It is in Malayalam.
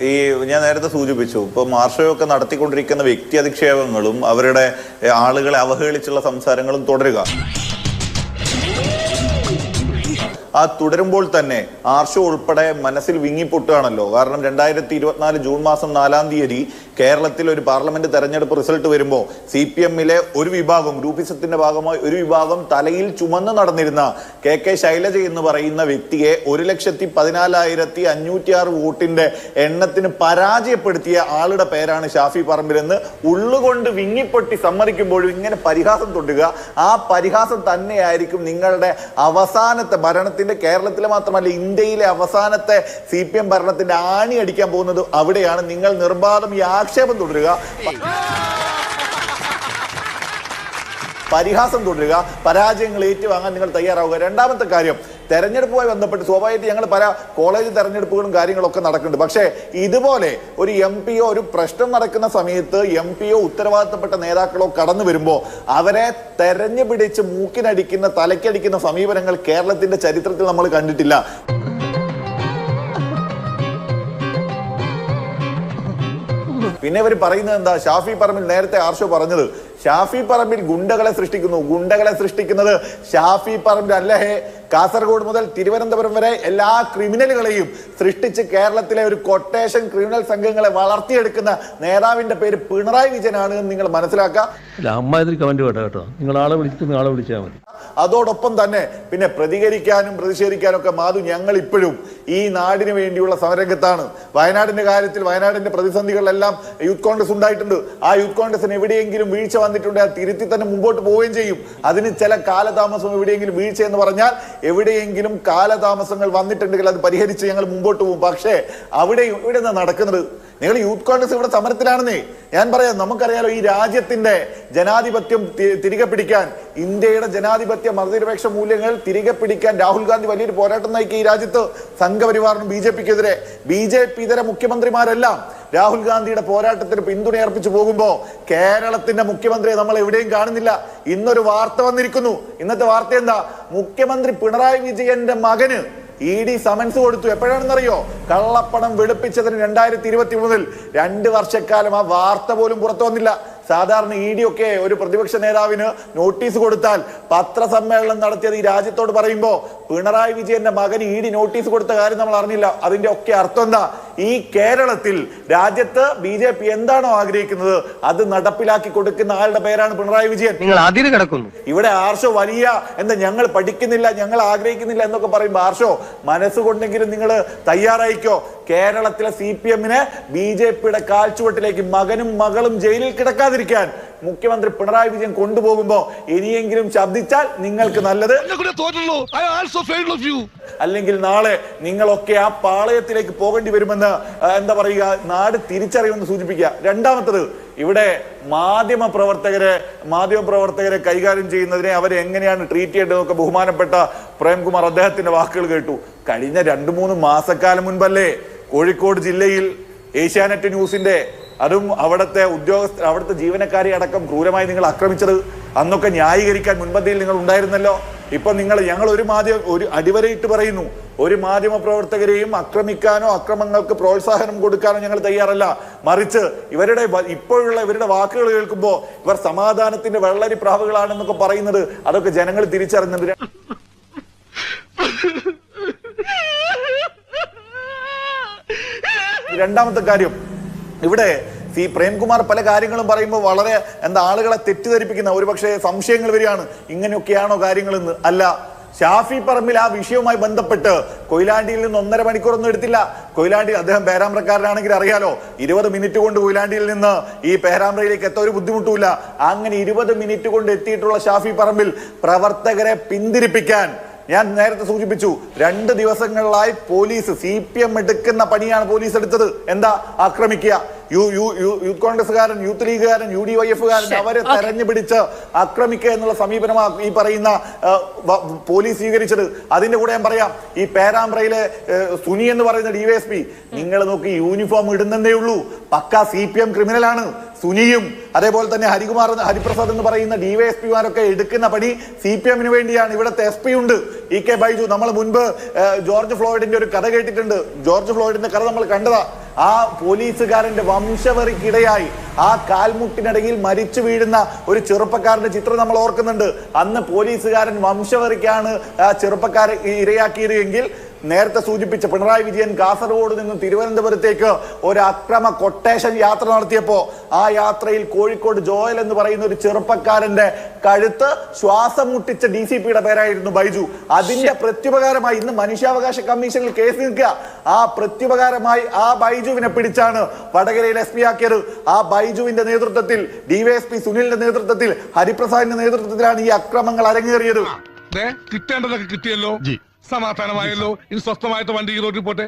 ഈ ഞാൻ നേരത്തെ സൂചിപ്പിച്ചു ഇപ്പൊ മാർഷയൊക്കെ നടത്തിക്കൊണ്ടിരിക്കുന്ന വ്യക്തി അധിക്ഷേപങ്ങളും അവരുടെ ആളുകളെ അവഹേളിച്ചുള്ള സംസാരങ്ങളും തുടരുക. ആ തുടരുമ്പോൾ തന്നെ ആർഷോ ഉൾപ്പെടെ മനസ്സിൽ വിങ്ങിപ്പൊട്ടുകയാണല്ലോ. കാരണം രണ്ടായിരത്തി ഇരുപത്തിനാല് ജൂൺ മാസം നാലാം തീയതി കേരളത്തിൽ ഒരു പാർലമെന്റ് തെരഞ്ഞെടുപ്പ് റിസൾട്ട് വരുമ്പോൾ സി പി എമ്മിലെ ഒരു വിഭാഗം ഗ്രൂപ്പിസത്തിന്റെ ഭാഗമായി ഒരു വിഭാഗം തലയിൽ ചുമന്ന് നടന്നിരുന്ന കെ കെ ശൈലജ എന്ന് പറയുന്ന വ്യക്തിയെ ഒരു ലക്ഷത്തി പതിനാലായിരത്തി അഞ്ഞൂറ്റി ആറ് വോട്ടിന്റെ എണ്ണത്തിന് പരാജയപ്പെടുത്തിയ ആളുടെ പേരാണ് ഷാഫി പറമ്പിലെന്ന് ഉള്ളുകൊണ്ട് വിങ്ങിപ്പൊട്ടി സമ്മതിക്കുമ്പോഴും ഇങ്ങനെ പരിഹാസം തൊടുക ആ പരിഹാസം തന്നെയായിരിക്കും നിങ്ങളുടെ അവസാനത്തെ ഭരണത്തിന്റെ കേരളത്തിലെ മാത്രമല്ല ഇന്ത്യയിലെ അവസാനത്തെ സി പി എം ഭരണത്തിന്റെ ആണി അടിക്കാൻ പോകുന്നത്. അവിടെയാണ് നിങ്ങൾ നിർബാധം ഈ ആക്ഷേപം തുടരുക. പരിഹാസം തുടരുക. പരാജയങ്ങൾ ഏറ്റുവാങ്ങാൻ നിങ്ങൾ തയ്യാറാവുക. രണ്ടാമത്തെ കാര്യം തെരഞ്ഞെടുപ്പുമായി ബന്ധപ്പെട്ട് സ്വാഭാവികമായിട്ട് ഞങ്ങൾ പല കോളേജ് തെരഞ്ഞെടുപ്പുകളും കാര്യങ്ങളൊക്കെ നടക്കുന്നുണ്ട്. പക്ഷേ ഇതുപോലെ ഒരു എം പി ഒ ഒരു പ്രശ്നം നടക്കുന്ന സമയത്ത് എം പി ഒ ഉത്തരവാദിത്തപ്പെട്ട നേതാക്കളോ കടന്നു വരുമ്പോൾ അവരെ തെരഞ്ഞു പിടിച്ച് മൂക്കിനടിക്കുന്ന തലയ്ക്കടിക്കുന്ന സമീപനങ്ങൾ കേരളത്തിന്റെ ചരിത്രത്തിൽ നമ്മൾ കണ്ടിട്ടില്ല. പിന്നെ ഇവർ പറയുന്നത് എന്താ? ഷാഫി പറമ്പിൽ നേരത്തെ ആർഷോ പറഞ്ഞത് ഷാഫി പറമ്പിൽ ഗുണ്ടകളെ സൃഷ്ടിക്കുന്നു. ഗുണ്ടകളെ സൃഷ്ടിക്കുന്നത് ഷാഫി പറമ്പിൽ അല്ലഹേ കാസർഗോഡ് മുതൽ തിരുവനന്തപുരം വരെ എല്ലാ ക്രിമിനലുകളെയും സൃഷ്ടിച്ച് കേരളത്തിലെ ഒരു കൊട്ടേഷൻ ക്രിമിനൽ സംഘങ്ങളെ വളർത്തിയെടുക്കുന്ന നേതാവിന്റെ പേര് പിണറായി വിജയനാണ് എന്ന് നിങ്ങൾ മനസ്സിലാക്കുക. അമ്മാതിരി കമന്റ് കേട്ടോ കേട്ടോ. നിങ്ങൾ ആളെ വിളിക്കുന്ന ആളെ വിളിച്ചാൽ മതി. അതോടൊപ്പം തന്നെ പിന്നെ പ്രതികരിക്കാനും പ്രതിഷേധിക്കാനും ഒക്കെ മാധു ഞങ്ങൾ ഇപ്പോഴും ഈ നാടിന് വേണ്ടിയുള്ള സമരംഗത്താണ് വയനാടിന്റെ കാര്യത്തിൽ വയനാടിന്റെ പ്രതിസന്ധികളിലെല്ലാം യൂത്ത് കോൺഗ്രസ് ഉണ്ടായിട്ടുണ്ട്. ആ യൂത്ത് കോൺഗ്രസിന് എവിടെയെങ്കിലും വീഴ്ച വന്നിട്ടുണ്ട് ആ തിരുത്തി തന്നെ മുമ്പോട്ട് പോവുകയും ചെയ്യും. അതിന് ചില കാലതാമസം എവിടെയെങ്കിലും വീഴ്ച എന്ന് പറഞ്ഞാൽ എവിടെയെങ്കിലും കാലതാമസങ്ങൾ വന്നിട്ടുണ്ടെങ്കിൽ അത് പരിഹരിച്ച് ഞങ്ങൾ മുമ്പോട്ട് പോകും. പക്ഷേ അവിടെ ഇവിടെ നടക്കുന്നത് നിങ്ങൾ യൂത്ത് കോൺഗ്രസ് ഇവിടെ സമരത്തിലാണെന്നേ. ഞാൻ പറയാം നമുക്കറിയാലോ ഈ രാജ്യത്തിന്റെ ജനാധിപത്യം തിരികെ പിടിക്കാൻ ഇന്ത്യയുടെ ജനാധിപത്യ മതനിരപേക്ഷ മൂല്യങ്ങൾ തിരികെ പിടിക്കാൻ രാഹുൽ ഗാന്ധി വലിയൊരു പോരാട്ടം നയിക്കുക ഈ രാജ്യത്ത് സംഘപരിവാറിനും ബി ജെ പിക്കെതിരെ. ബി ജെ പി ഇതര മുഖ്യമന്ത്രിമാരെല്ലാം രാഹുൽ ഗാന്ധിയുടെ പോരാട്ടത്തിന് പിന്തുണയർപ്പിച്ചു പോകുമ്പോൾ കേരളത്തിന്റെ മുഖ്യമന്ത്രിയെ നമ്മൾ എവിടെയും കാണുന്നില്ല. ഇന്നൊരു വാർത്ത വന്നിരിക്കുന്നു. ഇന്നത്തെ വാർത്ത എന്താ? മുഖ്യമന്ത്രി പിണറായി വിജയന്റെ മകന് ഇ ഡി സമൻസ് കൊടുത്തു. എപ്പോഴാണെന്നറിയോ? കള്ളപ്പണം വെളുപ്പിച്ചതിന് രണ്ടായിരത്തി ഇരുപത്തി മൂന്നിൽ രണ്ട് വർഷക്കാലം ആ വാർത്ത പോലും പുറത്തു വന്നില്ല. സാധാരണ ഇ ഡി ഒക്കെ ഒരു പ്രതിപക്ഷ നേതാവിന് നോട്ടീസ് കൊടുത്താൽ പത്രസമ്മേളനം നടത്തിയത് ഈ രാജ്യത്തോട് പറയുമ്പോൾ പിണറായി വിജയന്റെ മകൻ ഇ ഡി നോട്ടീസ് കൊടുത്ത കാര്യം നമ്മൾ അറിഞ്ഞില്ല. അതിന്റെ ഒക്കെ അർത്ഥം എന്താ? ഈ കേരളത്തിൽ രാജ്യത്ത് ബി ജെ പി എന്താണോ ആഗ്രഹിക്കുന്നത് അത് നടപ്പിലാക്കി കൊടുക്കുന്ന ആളുടെ പേരാണ് പിണറായി വിജയൻ. നിങ്ങൾ അതിര് കിടക്കുന്നു. ഇവിടെ ആർഷോ വലിയ എന്താ ഞങ്ങൾ പഠിക്കുന്നില്ല ഞങ്ങൾ ആഗ്രഹിക്കുന്നില്ല എന്നൊക്കെ പറയുമ്പോൾ ആർഷോ മനസ്സുകൊണ്ടെങ്കിലും നിങ്ങൾ തയ്യാറായിക്കോ? കേരളത്തിലെ സി പി എമ്മിന് ബി ജെ പിയുടെ കാൽച്ചുവട്ടിലേക്ക് മകനും മകളും ജയിലിൽ കിടക്കാതിരിക്കാൻ മുഖ്യമന്ത്രി പിണറായി വിജയൻ കൊണ്ടുപോകുമ്പോൾ ഇനിയെങ്കിലും ശബ്ദിച്ചാൽ നിങ്ങൾക്ക് നല്ലത്. അല്ലെങ്കിൽ നാളെ നിങ്ങളൊക്കെ ആ പാളയത്തിലേക്ക് പോകേണ്ടി വരുമെന്ന് എന്താ പറയുക നാട് തിരിച്ചറിയുമെന്ന് സൂചിപ്പിക്കുക. രണ്ടാമത്തത് ഇവിടെ മാധ്യമ പ്രവർത്തകരെ മാധ്യമ പ്രവർത്തകരെ കൈകാര്യം ചെയ്യുന്നതിനെ അവരെ എങ്ങനെയാണ് ട്രീറ്റ് ചെയ്യേണ്ടതൊക്കെ ബഹുമാനപ്പെട്ട പ്രേംകുമാർ അദ്ദേഹത്തിന്റെ വാക്കുകൾ കേട്ടു. കഴിഞ്ഞ രണ്ടു മൂന്ന് മാസക്കാലം മുൻപല്ലേ കോഴിക്കോട് ജില്ലയിൽ ഏഷ്യാനെറ്റ് ന്യൂസിന്റെ അതും അവിടുത്തെ ഉദ്യോഗസ്ഥ അവിടുത്തെ ജീവനക്കാരെ അടക്കം ക്രൂരമായി നിങ്ങൾ ആക്രമിച്ചത് അന്നൊക്കെ ന്യായീകരിക്കാൻ മുൻപന്തിയിൽ നിങ്ങൾ ഉണ്ടായിരുന്നല്ലോ ഇപ്പം നിങ്ങൾ ഞങ്ങൾ ഒരു മാധ്യമ ഒരു അടിവരയിട്ട് പറയുന്നു ഒരു മാധ്യമ പ്രവർത്തകരെയും ആക്രമിക്കാനോ അക്രമങ്ങൾക്ക് പ്രോത്സാഹനം കൊടുക്കാനോ ഞങ്ങൾ തയ്യാറല്ല. മറിച്ച് ഇവരുടെ ഇപ്പോഴുള്ള ഇവരുടെ വാക്കുകൾ കേൾക്കുമ്പോൾ ഇവർ സമാധാനത്തിന്റെ വെള്ളരി പ്രാവുകളാണെന്നൊക്കെ പറയുന്നത് അതൊക്കെ ജനങ്ങൾ തിരിച്ചറിഞ്ഞത് രണ്ടാമത്തെ കാര്യം ഇവിടെ സി പ്രേംകുമാർ പല കാര്യങ്ങളും പറയുമ്പോൾ വളരെ എന്താ ആളുകളെ തെറ്റിദ്ധരിപ്പിക്കുന്ന ഒരുപക്ഷെ സംശയങ്ങൾ വരികയാണ്. ഇങ്ങനെയൊക്കെയാണോ കാര്യങ്ങളെന്ന്. അല്ല ഷാഫി പറമ്പിൽ ആ വിഷയവുമായി ബന്ധപ്പെട്ട് കൊയിലാണ്ടിയിൽ നിന്ന് ഒന്നര മണിക്കൂറൊന്നും എടുത്തില്ല. കൊയിലാണ്ടി അദ്ദേഹം പേരാമ്പ്രക്കാരനാണെങ്കിൽ അറിയാലോ ഇരുപത് മിനിറ്റ് കൊണ്ട് കൊയിലാണ്ടിയിൽ നിന്ന് ഈ പേരാമ്പ്രയിലേക്ക് എത്താൻ ഒരു ബുദ്ധിമുട്ടുമില്ല. അങ്ങനെ ഇരുപത് മിനിറ്റ് കൊണ്ട് എത്തിയിട്ടുള്ള ഷാഫി പറമ്പിൽ പ്രവർത്തകരെ പിന്തിരിപ്പിക്കാൻ ഞാൻ നേരത്തെ സൂചിപ്പിച്ചു രണ്ട് ദിവസങ്ങളിലായി പോലീസ് സി പി എം എടുക്കുന്ന പണിയാണ് പോലീസ് എടുത്തത്. എന്താ? ആക്രമിക്കുക. യൂത്ത് കോൺഗ്രസ്സുകാരൻ യൂത്ത് ലീഗുകാരൻ യു ഡി വൈ എഫുകാരൻ അവരെ തെരഞ്ഞു പിടിച്ച് ആക്രമിക്കുക എന്നുള്ള സമീപനമാണ് ഈ പറയുന്ന പോലീസ് സ്വീകരിച്ചത്. അതിന്റെ കൂടെ ഞാൻ പറയാം ഈ പേരാമ്പ്രയിലെ സുനി എന്ന് പറയുന്ന ഡിവൈഎസ്പി നിങ്ങൾ നോക്കി യൂണിഫോം ഇടുന്നതേ ഉള്ളൂ. പക്ക സി പി എം ക്രിമിനലാണ്. സുനിയും അതേപോലെ തന്നെ ഹരികുമാർ ഹരിപ്രസാദ് എന്ന് പറയുന്ന ഡിവൈഎസ്പിമാരൊക്കെ എടുക്കുന്ന പണി സി പി എമ്മിന് വേണ്ടിയാണ്. ഇവിടുത്തെ എസ് പി ഉണ്ട് ഇ കെ ബൈജു. നമ്മൾ മുൻപ് ജോർജ് ഫ്ലോയിഡിന്റെ ഒരു കഥ കേട്ടിട്ടുണ്ട്. ജോർജ് ഫ്ലോയിഡിന്റെ കഥ നമ്മൾ കണ്ടതാ. ആ പോലീസുകാരന്റെ വംശവറിക്കിടയായി ആ കാൽമുട്ടിനിടയിൽ മരിച്ചു വീഴുന്ന ഒരു ചെറുപ്പക്കാരന്റെ ചിത്രം നമ്മൾ ഓർക്കുന്നുണ്ട്. അന്ന് പോലീസുകാരൻ വംശവറിക്കാണ് ആ ചെറുപ്പക്കാരെ ഇരയാക്കിയത് എങ്കിൽ നേരത്തെ സൂചിപ്പിച്ച പിണറായി വിജയൻ കാസർഗോഡ് നിന്ന് തിരുവനന്തപുരത്തേക്ക് ഒരു അക്രമ കൊട്ടേഷൻ യാത്ര നടത്തിയപ്പോ ആ യാത്രയിൽ കോഴിക്കോട് ജോയൽ എന്ന് പറയുന്ന ഒരു ചെറുപ്പക്കാരന്റെ കഴുത്ത് ശ്വാസം മുട്ടിച്ച ഡി സി പിയുടെ പേരായിരുന്നു ബൈജു. അതിന്റെ പ്രത്യുപകാരമായി ഇന്ന് മനുഷ്യാവകാശ കമ്മീഷനിൽ കേസ് നിൽക്കുക. ആ പ്രത്യുപകാരമായി ആ ബൈജുവിനെ പിടിച്ചാണ് വടകരയിൽ എസ് പി ആക്കിയത്. ആ ബൈജുവിന്റെ നേതൃത്വത്തിൽ ഡിവൈഎസ്പി സുനിലിന്റെ നേതൃത്വത്തിൽ ഹരിപ്രസാദിന്റെ നേതൃത്വത്തിലാണ് ഈ അക്രമങ്ങൾ അരങ്ങേറിയത്. കിട്ടേണ്ടതൊക്കെ കിട്ടിയല്ലോ. സമാധാനമായല്ലോ. ഇനി സ്വസ്ഥമായിട്ട് വണ്ടി ഈ റോഡിൽ പോട്ടെ.